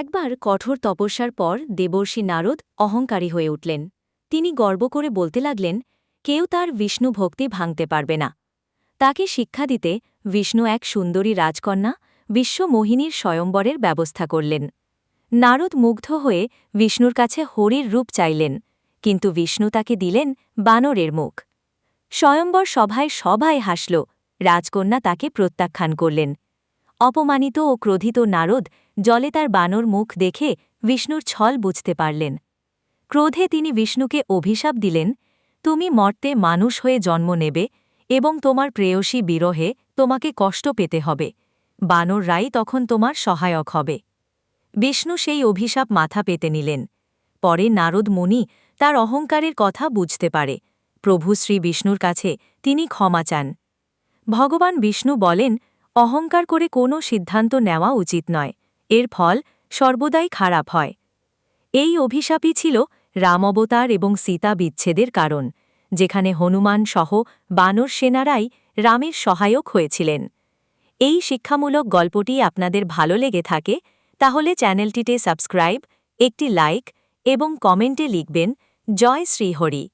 একবার কঠোর তপস্যার পর দেবর্ষী নারদ অহংকারী হয়ে উঠলেন। তিনি গর্ব করে বলতে লাগলেন, কেউ তার বিষ্ণু ভক্তি ভাঙতে পারবে না। তাকে শিক্ষা দিতে বিষ্ণু এক সুন্দরী রাজকন্যা বিশ্বমোহিনীর স্বয়ম্বরের ব্যবস্থা করলেন। নারদ মুগ্ধ হয়ে বিষ্ণুর কাছে হরির রূপ চাইলেন, কিন্তু বিষ্ণু তাকে দিলেন বানরের মুখ। স্বয়ম্বর সভায় সবাই হাসল, রাজকন্যা তাকে প্রত্যাখ্যান করলেন। অপমানিত ও ক্রোধিত নারদ জলে তার বানর মুখ দেখে বিষ্ণুর ছল বুঝতে পারলেন। ক্রোধে তিনি বিষ্ণুকে অভিশাপ দিলেন, তুমি মর্তে মানুষ হয়ে জন্ম নেবে এবং তোমার প্রেয়সী বিরহে তোমাকে কষ্ট পেতে হবে। বানর রাই তখন তোমার সহায়ক হবে। বিষ্ণু সেই অভিশাপ মাথা পেতে নিলেন। পরে নারদ মুনি তার অহংকারের কথা বুঝতে পারে। প্রভু শ্রী বিষ্ণুর কাছে তিনি ক্ষমা চান। ভগবান বিষ্ণু বলেন অহংকার করে কোনো সিদ্ধান্ত নেওয়া উচিত নয়। এর ফল সর্বদাই খারাপ হয়। এই অভিশাপই ছিল রাম অবতার এবং সীতা বিচ্ছেদের কারণ, যেখানে হনুমান সহ বানর সেনারাই রামের সহায়ক হয়েছিলেন। এই শিক্ষামূলক গল্পটি আপনাদের ভালো লেগে থাকে, তাহলে চ্যানেলটিতে সাবস্ক্রাইব, একটি লাইক এবং কমেন্টে লিখবেন, জয় শ্রীহরি।